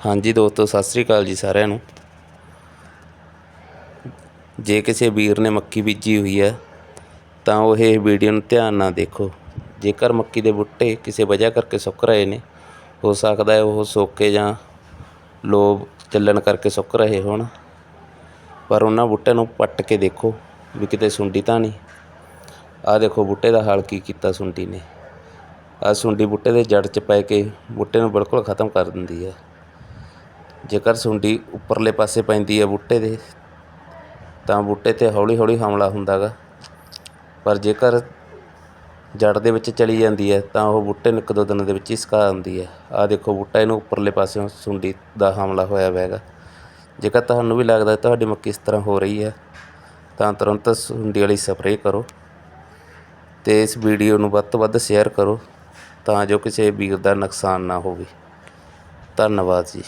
ਹਾਂਜੀ ਦੋਸਤੋ, ਸਤਿ ਸ੍ਰੀ ਅਕਾਲ ਜੀ ਸਾਰਿਆਂ ਨੂੰ। ਜੇ ਕਿਸੇ ਵੀਰ ਨੇ ਮੱਕੀ ਬੀਜੀ ਹੋਈ ਹੈ, ਤਾਂ ਉਹ ਇਹ ਵੀਡੀਓ ਨੂੰ ਧਿਆਨ ਨਾਲ ਦੇਖੋ। ਜੇਕਰ ਮੱਕੀ ਦੇ ਬੂਟੇ ਕਿਸੇ ਵਜ੍ਹਾ ਕਰਕੇ ਸੁੱਕ ਰਹੇ ਨੇ, ਹੋ ਸਕਦਾ ਹੈ ਉਹ ਸੋਕੇ ਜਾਂ ਲੋ ਚੱਲਣ ਕਰਕੇ ਸੁੱਕ ਰਹੇ ਹੋਣ। ਪਰ ਉਹਨਾਂ ਬੂਟਿਆਂ ਨੂੰ ਪੱਟ ਕੇ ਦੇਖੋ ਵੀ ਕਿਤੇ ਸੁੰਡੀ ਤਾਂ ਨਹੀਂ। ਆਹ ਦੇਖੋ ਬੂਟੇ ਦਾ ਹਾਲ ਕੀ ਕੀਤਾ ਸੁੰਡੀ ਨੇ। ਆਹ ਸੁੰਡੀ ਬੂਟੇ ਦੇ ਜੜ 'ਚ ਪੈ ਕੇ ਬੂਟੇ ਨੂੰ ਬਿਲਕੁਲ ਖਤਮ ਕਰ ਦਿੰਦੀ ਹੈ। ਜੇਕਰ ਸੁੰਡੀ ਉੱਪਰਲੇ ਪਾਸੇ ਪੈਂਦੀ ਹੈ ਬੂਟੇ ਦੇ, ਤਾਂ ਬੂਟੇ 'ਤੇ ਹੌਲੀ ਹੌਲੀ ਹਮਲਾ ਹੁੰਦਾ ਗਾ ਪਰ ਜੇਕਰ ਜੜ ਦੇ ਵਿੱਚ ਚਲੀ ਜਾਂਦੀ ਹੈ, ਤਾਂ ਉਹ ਬੂਟੇ ਨੂੰ ਇੱਕ ਦੋ ਦਿਨਾਂ ਦੇ ਵਿੱਚ ਹੀ ਸੁਕਾ ਦਿੰਦੀ ਹੈ। ਆਹ ਦੇਖੋ, ਬੂਟਾ ਇਹਨੂੰ ਉੱਪਰਲੇ ਪਾਸਿਓਂ ਸੁੰਡੀ ਦਾ ਹਮਲਾ ਹੋਇਆ ਹੋਇਆ ਹੈਗਾ ਜੇਕਰ ਤੁਹਾਨੂੰ ਵੀ ਲੱਗਦਾ ਤੁਹਾਡੀ ਮੱਕੀ ਇਸ ਤਰ੍ਹਾਂ ਹੋ ਰਹੀ ਹੈ, ਤਾਂ ਤੁਰੰਤ ਸੁੰਡੀ ਵਾਲੀ ਸਪਰੇਅ ਕਰੋ ਤੇ ਇਸ ਵੀਡੀਓ ਨੂੰ ਵੱਧ ਤੋਂ ਵੱਧ ਸ਼ੇਅਰ ਕਰੋ ਤਾਂ ਜੋ ਕਿਸੇ ਵੀਰ ਦਾ ਨੁਕਸਾਨ ਨਾ ਹੋਵੇ। ਧੰਨਵਾਦ ਜੀ।